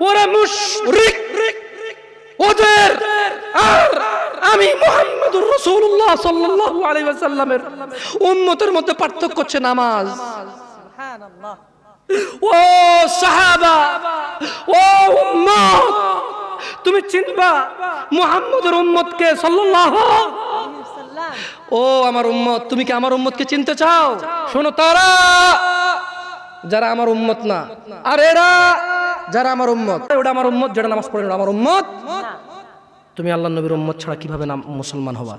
ওরা মুশরিক ওদের আর আমি মুহাম্মদুর রাসূলুল্লাহ সাল্লাল্লাহু আলাইহি ওয়াসাল্লামের উম্মতের মধ্যে পার্থক্য হচ্ছে নামাজ। ও সাহাবা ও উম্মত তুমি চিনবা মুহাম্মদের উম্মতকে সাল্লাল্লাহু ও আমার উম্মত তুমি কি আমার উম্মতকে চিনতে চাও। শোনো তারা যারা আমার উম্মত না আর এরা যারা আমার উম্মত। ওটা আমার উম্মত যেটা নামাজ পড়ে আমার উম্মত। তুমি আল্লাহ নবীর উম্মত ছাড়া কীভাবে নাম মুসলমান হবা?